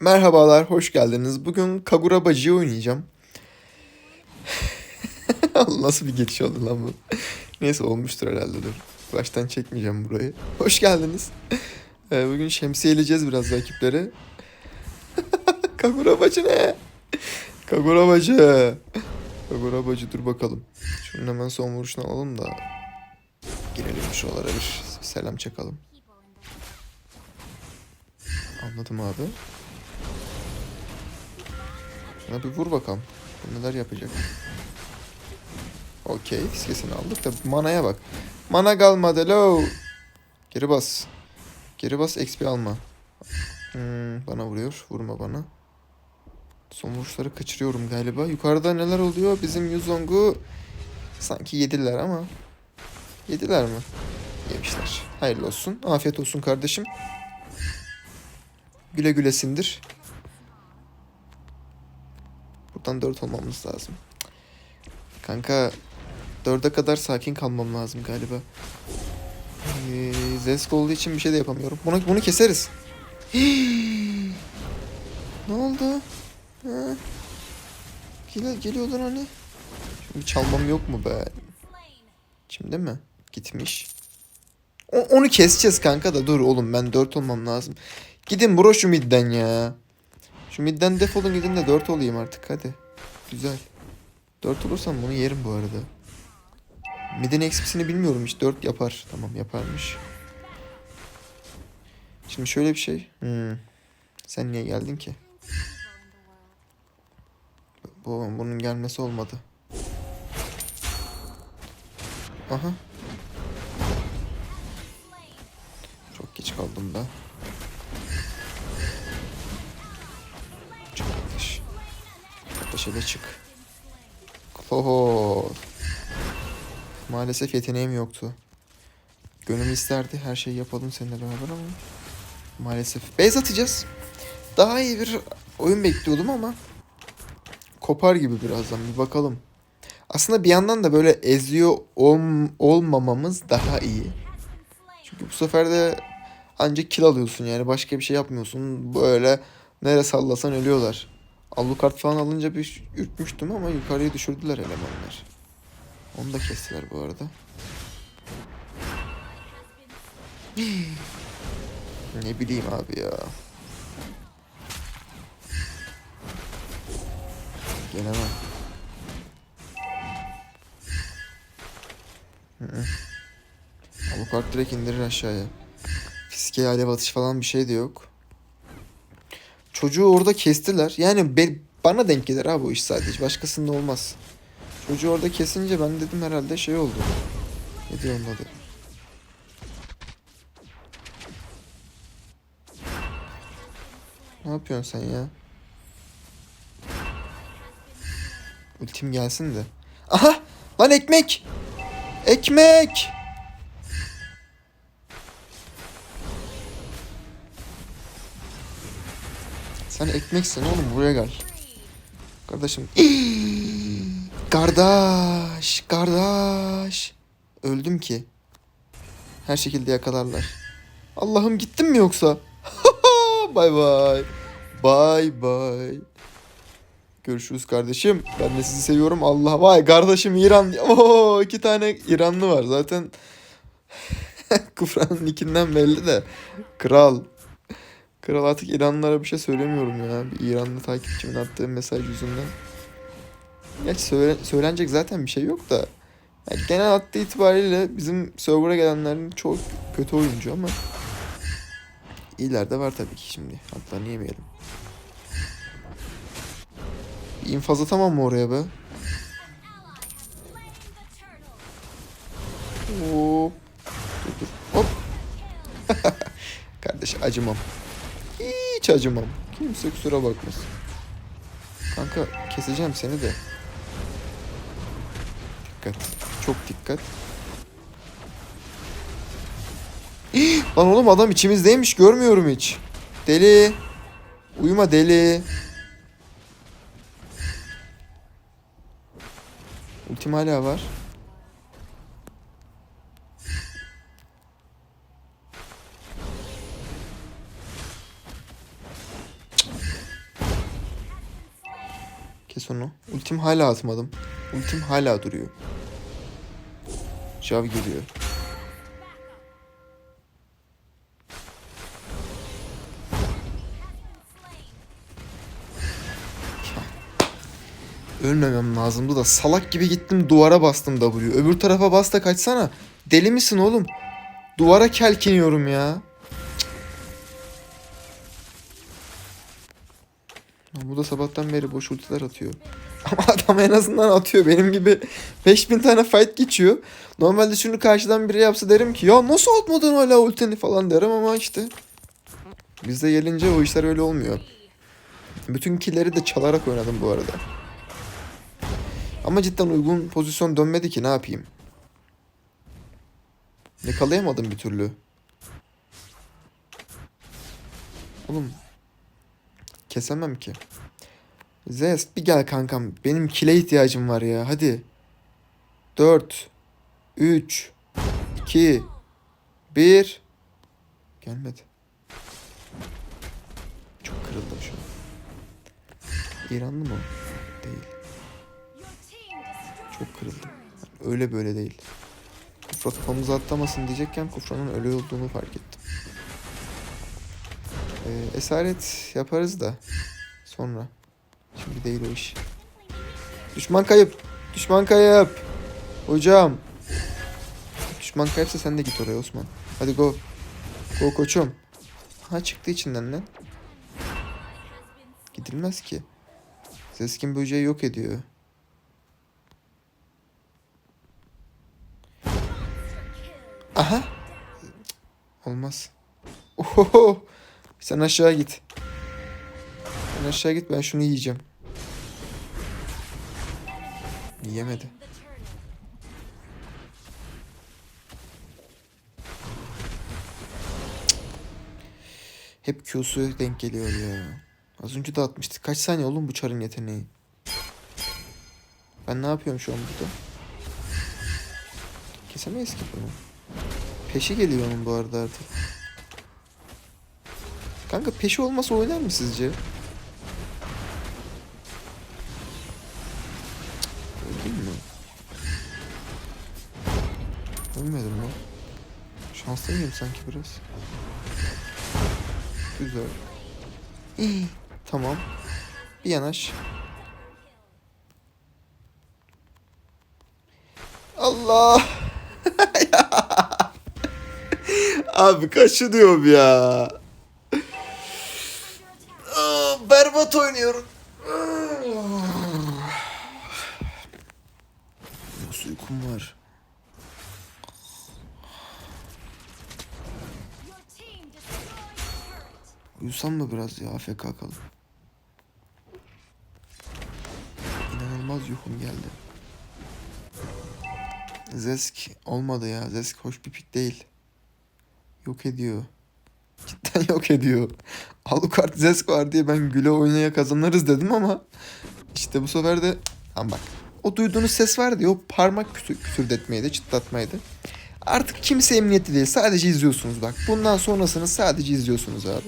Merhabalar, hoş geldiniz. Bugün Kagura Bacı'yı oynayacağım. Nasıl bir geçiş oldu lan bu? Neyse olmuştur herhalde dur. Baştan çekmeyeceğim burayı. Hoş geldiniz. Ee, bugün şemsiyeleyeceğiz biraz rakipleri. Kagura Bacı ne? Kagura Bacı. Kagura Bacı dur bakalım. Şunun hemen son vuruşunu alalım da. Girelim şuralara bir selam çakalım. Anladım abi. Şuna bir vur bakalım. Neler yapacak. Okey. Fiskesini aldık da manaya bak. Mana kalmadı lo. Geri bas. Geri bas XP alma. Hmm, bana vuruyor. Vurma bana. Son vuruşları kaçırıyorum galiba. Yukarıda neler oluyor? Bizim Yuzong'u sanki yediler ama. Yediler mi? Yemişler. Hayırlı olsun. Afiyet olsun kardeşim. Güle güle sindir. Buradan 4 olmamız lazım. Kanka 4'e kadar sakin kalmam lazım galiba. Ee, Zesk olduğu için bir şey de yapamıyorum. Bunu, bunu keseriz. ne oldu? Gel, geliyorlar hani. Şimdi çalmam yok mu be? Şimdi mi? Gitmiş. O- onu keseceğiz kanka da dur oğlum ben 4 olmam lazım. Gidin bro şu midden ya. Şu midden defolun gidin de 4 olayım artık hadi. Güzel. 4 olursam bunu yerim bu arada. Midin XP'sini bilmiyorum hiç 4 yapar. Tamam yaparmış. Şimdi şöyle bir şey. Hmm. Sen niye geldin ki? Bu, bunun gelmesi olmadı. Aha. Çok geç kaldım da. Hele çık. Oho. Maalesef yeteneğim yoktu. Gönül isterdi her şeyi yapalım seninle beraber ama maalesef. Base atacağız. Daha iyi bir oyun bekliyordum ama kopar gibi birazdan bir bakalım. Aslında bir yandan da böyle eziyor ol- olmamamız daha iyi. Çünkü bu sefer de ancak kill alıyorsun yani başka bir şey yapmıyorsun. Böyle nere sallasan ölüyorlar. Alucard falan alınca bir ürkmüştüm ama yukarıya düşürdüler elemanlar. Onu da kestiler bu arada. ne bileyim abi ya. Gelemem. Alucard direkt indirir aşağıya. Fiske alev atış falan bir şey de yok. Çocuğu orada kestiler. Yani be- bana denk gelir abi bu iş sadece. Başkasında olmaz. Çocuğu orada kesince ben dedim herhalde şey oldu. Ne diyor onun adı? Ne yapıyorsun sen ya? Ultim gelsin de. Aha! Lan ekmek! Ekmek! Sen ekmeksin oğlum buraya gel. Kardeşim. kardeş, kardeş. Öldüm ki. Her şekilde yakalarlar. Allah'ım gittim mi yoksa? bay bay. Bay bay. Görüşürüz kardeşim. Ben de sizi seviyorum. Allah vay kardeşim İran. Oo iki tane İranlı var. Zaten Kufra'nın nickinden belli de. Kral. Kral artık İranlılara bir şey söylemiyorum ya. Bir İranlı takipçimin attığı mesaj yüzünden. Gerçi söyle, söylenecek zaten bir şey yok da. Yani genel hattı itibariyle bizim server'a gelenlerin çok kötü oyuncu ama iyiler de var tabii ki şimdi. Hatlarını yemeyelim. Bir infaz atamam mı oraya be? Hop. Dur dur. Hop. Kardeş acımam. Acımam. Kimse kusura bakmasın. Kanka keseceğim seni de. Dikkat. Çok dikkat. Lan oğlum adam içimizdeymiş görmüyorum hiç. Deli. Uyuma deli. Ultim hala var. Ultim hala atmadım. Ultim hala duruyor. Jav geliyor. Ölmemem lazımdı da salak gibi gittim duvara bastım W. Öbür tarafa bas da kaçsana. Deli misin oğlum? Duvara kelkiniyorum ya. Bu da sabahtan beri boş ultiler atıyor. Ama adam en azından atıyor. Benim gibi 5000 tane fight geçiyor. Normalde şunu karşıdan biri yapsa derim ki ya nasıl atmadın hala ultini falan derim ama işte. Bizde gelince o işler öyle olmuyor. Bütün killleri de çalarak oynadım bu arada. Ama cidden uygun pozisyon dönmedi ki ne yapayım. Yakalayamadım bir türlü. Oğlum. Kesemem ki. Zest bir gel kankam. Benim kile ihtiyacım var ya. Hadi. 4 3 2 1 Gelmedi. Çok kırıldım şu an. İranlı mı? Değil. Çok kırıldım. Öyle böyle değil. Kufra kafamıza atlamasın diyecekken Kufra'nın ölü olduğunu fark ettim. Ee, esaret yaparız da sonra. Şimdi değil o iş. Düşman kayıp. Düşman kayıp. Hocam. Düşman kayıpsa sen de git oraya Osman. Hadi go. Go koçum. Ha çıktı içinden lan. Gidilmez ki. Zeskin böceği yok ediyor. Aha. Olmaz. Oho. Sen aşağı git. Sen aşağı git ben şunu yiyeceğim. Yiyemedi. Hep Q'su denk geliyor ya. Az önce de atmıştık. Kaç saniye oğlum bu çarın yeteneği? Ben ne yapıyorum şu an burada? Kesemeyiz ki bunu. Peşi geliyor onun bu arada artık. Kanka peşi olmasa oynar mı sizce? Ölmedim mi? Şanslı mıyım sanki biraz? Güzel. İyi, tamam. Bir yanaş. Allah! Abi kaçınıyorum ya. Berbat oynuyorum. Nasıl uykum var? Uyusam mı biraz ya AFK kalıp? İnanılmaz uykum geldi. Zesk olmadı ya. Zesk hoş bir pik değil. Yok ediyor. Cidden yok ediyor. Alucard Zesk var diye ben güle oynaya kazanırız dedim ama işte bu sefer de Tamam bak. O duyduğunuz ses vardı ya o parmak kütür, kütürdetmeydi, çıtlatmaydı. Artık kimse emniyetli değil. Sadece izliyorsunuz bak. Bundan sonrasını sadece izliyorsunuz abi.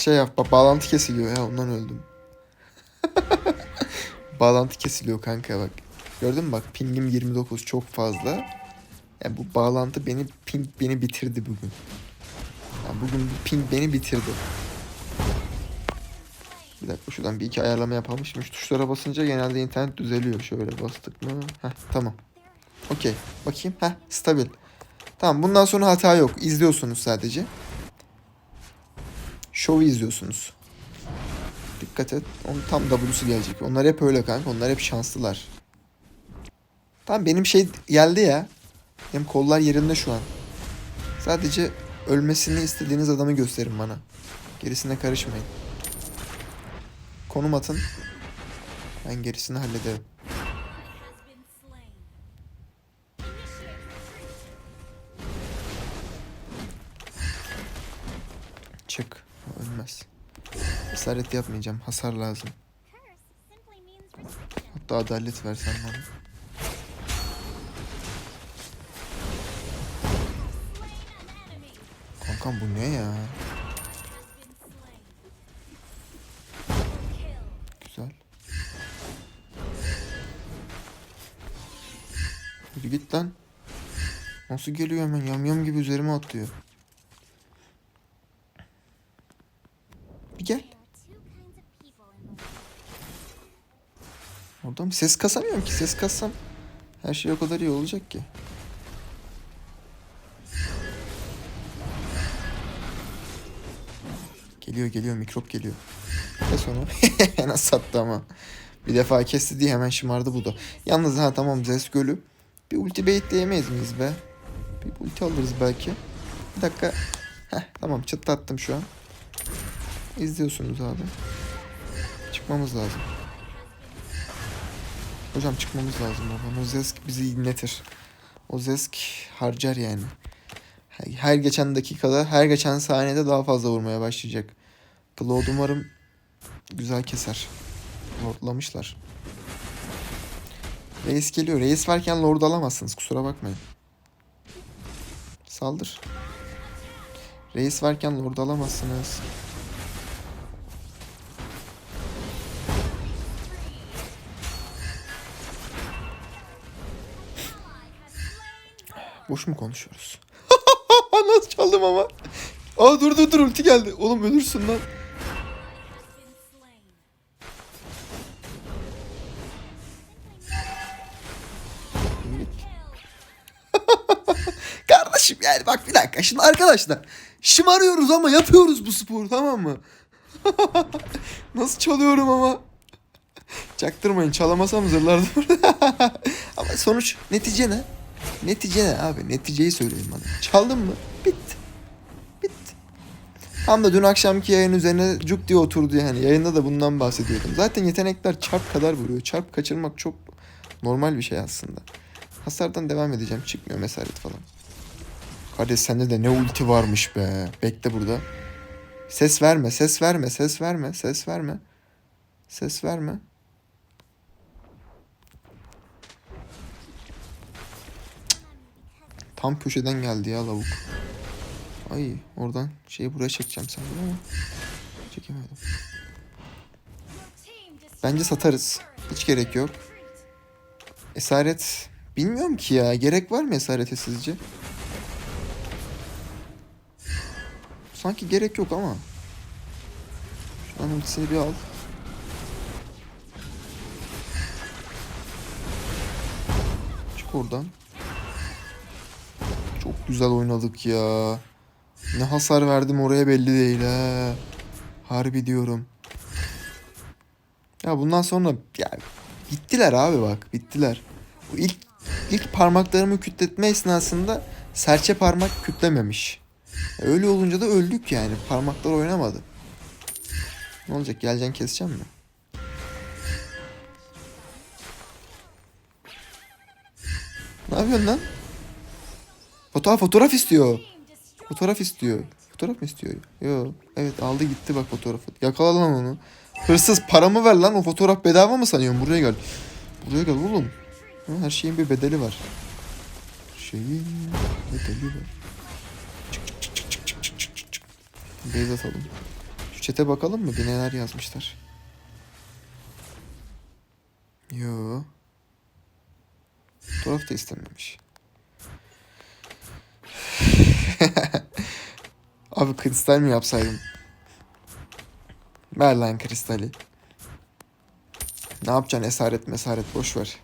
Şey yap bak bağlantı kesiliyor ya ondan öldüm. bağlantı kesiliyor kanka bak. Gördün mü bak pingim 29 çok fazla. Yani bu bağlantı beni ping beni bitirdi bugün. Yani bugün bu ping beni bitirdi. Bir dakika şuradan bir iki ayarlama yapalım. Şimdi şu tuşlara basınca genelde internet düzeliyor. Şöyle bastık mı? Heh tamam. Okey. Bakayım. Heh stabil. Tamam bundan sonra hata yok. İzliyorsunuz sadece. Şovu izliyorsunuz. Dikkat et. Onun tam W'su gelecek. Onlar hep öyle kanka. Onlar hep şanslılar. Tamam benim şey geldi ya. Benim kollar yerinde şu an. Sadece ölmesini istediğiniz adamı gösterin bana. Gerisine karışmayın. Konum atın. Ben gerisini hallederim. Ölmez. Esaret yapmayacağım. Hasar lazım. Hatta adalet versen bana. Kankam bu ne ya? Güzel. Yürü git lan. Nasıl geliyor hemen yamyam gibi üzerime atlıyor. Bir gel. Ses kasamıyorum ki. Ses kassam her şey o kadar iyi olacak ki. Geliyor geliyor mikrop geliyor. Kes onu. Nasıl sattı ama. Bir defa kesti diye hemen şımardı bu da. Yalnız ha tamam Zes Gölü. Bir ulti baitleyemeyiz miyiz be? Bir ulti alırız belki. Bir dakika. Heh, tamam çıtlattım şu an. İzliyorsunuz abi. Çıkmamız lazım. Hocam çıkmamız lazım baba. O Zesk bizi inletir. O Zesk harcar yani. Her geçen dakikada, her geçen saniyede daha fazla vurmaya başlayacak. Cloud umarım güzel keser. Lordlamışlar. Reis geliyor. Reis varken Lord alamazsınız. Kusura bakmayın. Saldır. Reis varken Lord alamazsınız. Boş mu konuşuyoruz? Nasıl çaldım ama? Aa dur dur dur ulti geldi. Oğlum ölürsün lan. Kardeşim yani bak bir dakika şimdi arkadaşlar şımarıyoruz ama yapıyoruz bu sporu tamam mı? Nasıl çalıyorum ama? Çaktırmayın çalamasam zırlardım. ama sonuç netice ne? Netice ne abi? Neticeyi söyleyin bana. Çaldın mı? Bitti. Bitti. Tam da dün akşamki yayın üzerine cuk diye oturdu yani. Yayında da bundan bahsediyordum. Zaten yetenekler çarp kadar vuruyor. Çarp kaçırmak çok normal bir şey aslında. Hasardan devam edeceğim. Çıkmıyor mesaret falan. Kardeş sende de ne ulti varmış be. Bekle burada. Ses verme, ses verme, ses verme, ses verme. Ses verme. Tam köşeden geldi ya lavuk. Ay oradan şeyi buraya çekeceğim sandım ama çekemedim. Bence satarız. Hiç gerek yok. Esaret bilmiyorum ki ya. Gerek var mı esarete sizce? Sanki gerek yok ama. Şu an ultisini bir al. Çık oradan. Güzel oynadık ya. Ne hasar verdim oraya belli değil ha. Harbi diyorum. Ya bundan sonra ya bittiler abi bak bittiler. Bu ilk ilk parmaklarımı kütletme esnasında serçe parmak kütlememiş. Öyle olunca da öldük yani. Parmaklar oynamadı. Ne olacak? Geleceksin keseceğim mi? Ne yapıyorsun lan? Fotoğraf fotoğraf istiyor. Fotoğraf istiyor. Fotoğraf mı istiyor? Yo. Evet aldı gitti bak fotoğrafı. Yakala lan onu. Hırsız paramı ver lan. O fotoğraf bedava mı sanıyorsun? Buraya gel. Buraya gel oğlum. Her şeyin bir bedeli var. Şeyin bedeli var. Çık. Beyz atalım. Şu çete bakalım mı? Bir neler yazmışlar. Yo. Fotoğraf da istememiş. Abi kristal mi yapsaydım? Ver lan kristali. Ne yapacaksın esaret mesaret boş ver.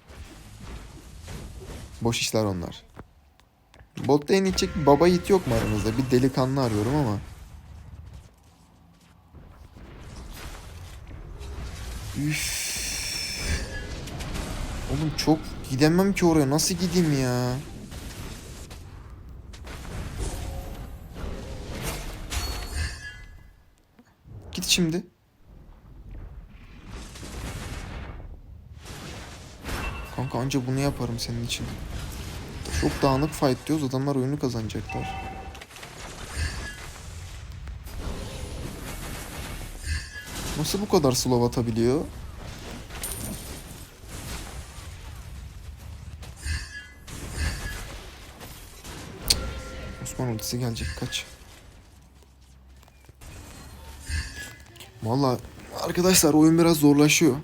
Boş işler onlar. Bot lane gidecek bir baba yiğit yok mu aramızda? Bir delikanlı arıyorum ama. Üf. Oğlum çok gidemem ki oraya. Nasıl gideyim ya? Git şimdi. Kanka anca bunu yaparım senin için. Çok dağınık fight diyoruz. Adamlar oyunu kazanacaklar. Nasıl bu kadar slow atabiliyor? Osman ultisi gelecek kaç. Valla arkadaşlar oyun biraz zorlaşıyor.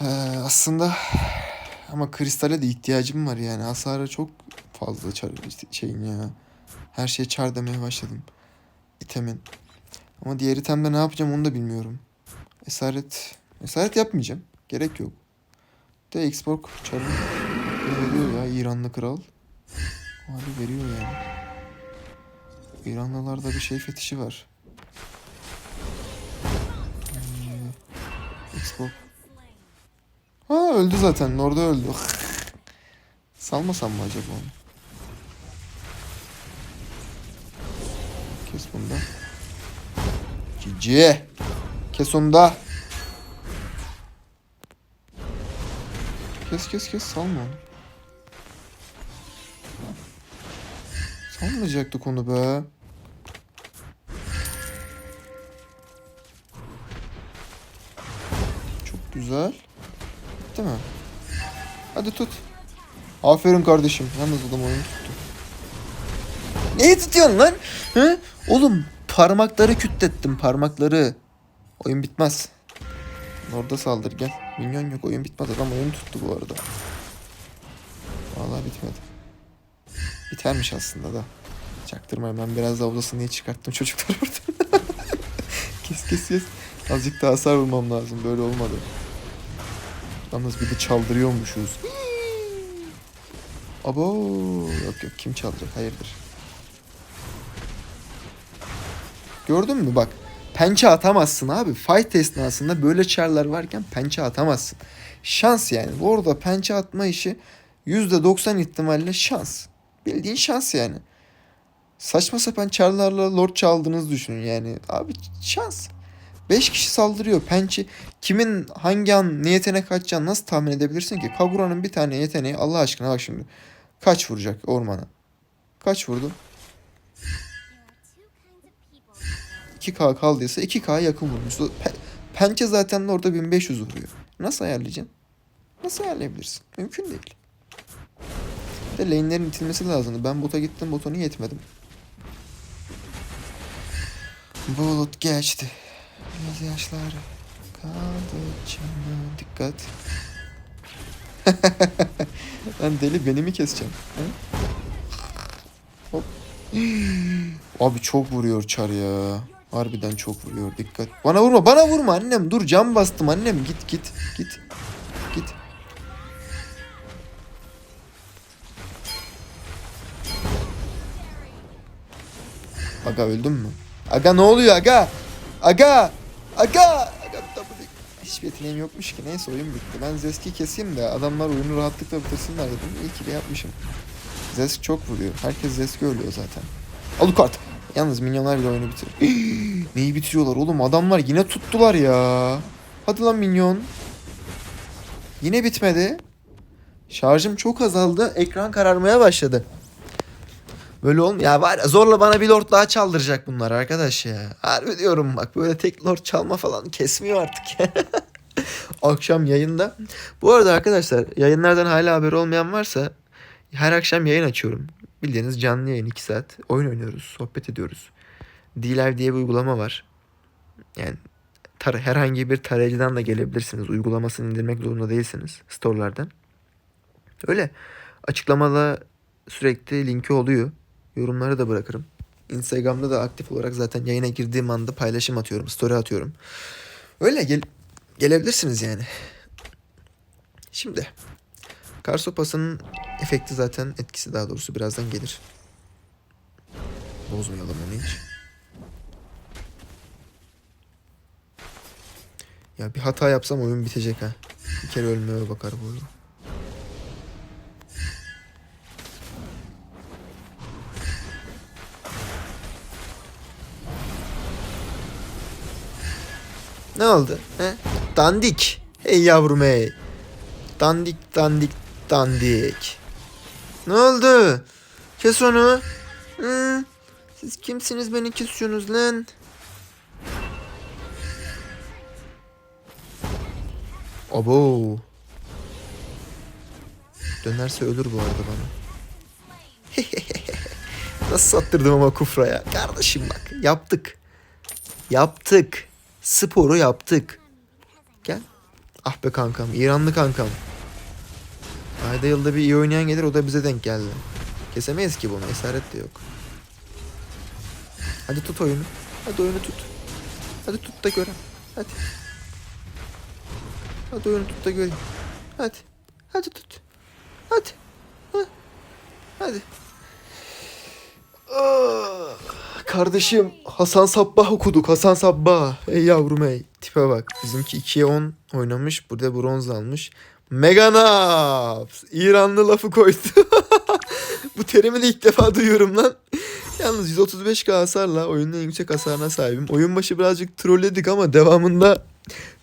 Ee, aslında ama kristale de ihtiyacım var yani. Hasarı çok fazla çar şeyin ya. Her şeye çar demeye başladım. İtemin. Ama diğer itemde ne yapacağım onu da bilmiyorum. Esaret. Esaret yapmayacağım. Gerek yok. De export çarı veriyor ya İranlı kral. Abi veriyor yani. İranlılarda bir şey fetişi var. Hmm, Export. Ha öldü zaten. Orada öldü. Salmasam mı acaba onu? Kes bunda. Cici. Kes onu da. Kes kes kes salma onu. Salmayacaktık onu be. Güzel. Değil mi? Hadi tut. Aferin kardeşim. Yalnız adam oyunu tuttu. Neyi tutuyorsun lan? Hı? Oğlum parmakları kütlettim parmakları. Oyun bitmez. Orada saldır gel. Minyon yok oyun bitmez. Adam oyunu tuttu bu arada. Vallahi bitmedi. Bitermiş aslında da. Çaktırmayın ben biraz da odasını niye çıkarttım çocuklar orada. kes kes kes. Azıcık daha hasar vurmam lazım. Böyle olmadı. Yalnız bir de çaldırıyormuşuz. Abo yok yok kim çaldıracak hayırdır. Gördün mü bak pençe atamazsın abi. Fight esnasında böyle çarlar varken pençe atamazsın. Şans yani. Orada pençe atma işi %90 ihtimalle şans. Bildiğin şans yani. Saçma sapan çarlarla lord çaldığınızı düşünün yani. Abi şans. 5 kişi saldırıyor. Pençe kimin hangi an ne yetenek kaçacağını nasıl tahmin edebilirsin ki? Kagura'nın bir tane yeteneği Allah aşkına bak şimdi. Kaç vuracak ormana? Kaç vurdu? 2K kaldıysa 2K yakın vurmuş. Pe- pençe zaten orada 1500 vuruyor. Nasıl ayarlayacaksın? Nasıl ayarlayabilirsin? Mümkün değil. Bir de lane'lerin itilmesi lazımdı. Ben bota gittim botonu yetmedim. Bulut geçti. Göz yaşları kaldı canım. Dikkat. Lan deli beni mi keseceksin? He? Hop. Abi çok vuruyor çar ya. Harbiden çok vuruyor dikkat. Bana vurma bana vurma annem dur cam bastım annem git git git git. Aga öldün mü? Aga ne oluyor aga? Aga! Aga! Aga W. Hiçbir yeteneğim yokmuş ki. Neyse oyun bitti. Ben Zesk'i keseyim de adamlar oyunu rahatlıkla bitirsinler dedim. İyi ki de yapmışım. Zesk çok vuruyor. Herkes Zesk'i ölüyor zaten. Alucard. Yalnız minyonlar bile oyunu bitirir. Neyi bitiriyorlar oğlum? Adamlar yine tuttular ya. Hadi lan minyon. Yine bitmedi. Şarjım çok azaldı. Ekran kararmaya başladı. Böyle olmuyor. Ya var zorla bana bir lord daha çaldıracak bunlar arkadaş ya. Harbi diyorum bak böyle tek lord çalma falan kesmiyor artık akşam yayında. Bu arada arkadaşlar yayınlardan hala haber olmayan varsa her akşam yayın açıyorum. Bildiğiniz canlı yayın 2 saat. Oyun oynuyoruz, sohbet ediyoruz. D-Live diye bir uygulama var. Yani tar- herhangi bir tarayıcıdan da gelebilirsiniz. Uygulamasını indirmek zorunda değilsiniz storelardan. Öyle. Açıklamada sürekli linki oluyor. Yorumları da bırakırım. Instagram'da da aktif olarak zaten yayına girdiğim anda paylaşım atıyorum, story atıyorum. Öyle gel gelebilirsiniz yani. Şimdi kar sopasının efekti zaten etkisi daha doğrusu birazdan gelir. Bozmayalım onu hiç. Ya bir hata yapsam oyun bitecek ha. Bir kere ölmeye bakar bu oyun. Ne oldu? He? Dandik. Hey yavrum hey. Dandik dandik dandik. Ne oldu? Kes onu. Hı? Siz kimsiniz beni kesiyorsunuz lan? Abo. Dönerse ölür bu arada bana. Nasıl sattırdım ama Kufra'ya. Kardeşim bak yaptık. Yaptık. Sporu yaptık. Gel. Ah be kankam. İranlı kankam. Ayda yılda bir iyi oynayan gelir o da bize denk geldi. Kesemeyiz ki bunu. Esaret de yok. Hadi tut oyunu. Hadi oyunu tut. Hadi tut da görem. Hadi. Hadi oyunu tut da göreyim. Hadi. Hadi tut. Hadi. Hah. Hadi. Ah, Kardeşim Hasan Sabbah okuduk. Hasan Sabbah. Ey yavrum ey. Tipe bak. Bizimki 2'ye 10 oynamış. Burada bronz almış. Meganaps. İranlı lafı koydu. Bu terimi de ilk defa duyuyorum lan. Yalnız 135k hasarla oyunun en yüksek hasarına sahibim. Oyun başı birazcık trolledik ama devamında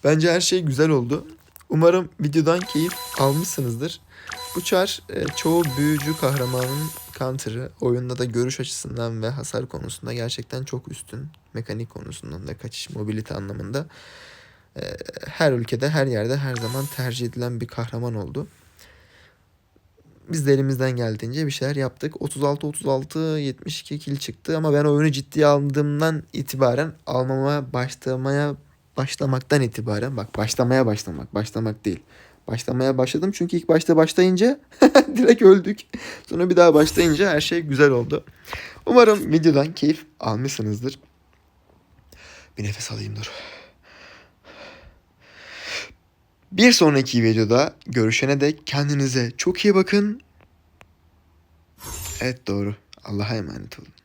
bence her şey güzel oldu. Umarım videodan keyif almışsınızdır. Bu çar e, çoğu büyücü kahramanın counter'ı. Oyunda da görüş açısından ve hasar konusunda gerçekten çok üstün. Mekanik konusundan da kaçış, mobilite anlamında. E, her ülkede, her yerde her zaman tercih edilen bir kahraman oldu. Biz de elimizden geldiğince bir şeyler yaptık. 36-36 72 kill çıktı ama ben oyunu ciddiye aldığımdan itibaren almama başlamaya başlamaktan itibaren bak başlamaya başlamak başlamak değil. Başlamaya başladım çünkü ilk başta başlayınca direkt öldük. Sonra bir daha başlayınca her şey güzel oldu. Umarım videodan keyif almışsınızdır. Bir nefes alayım dur. Bir sonraki videoda görüşene dek kendinize çok iyi bakın. Evet doğru. Allah'a emanet olun.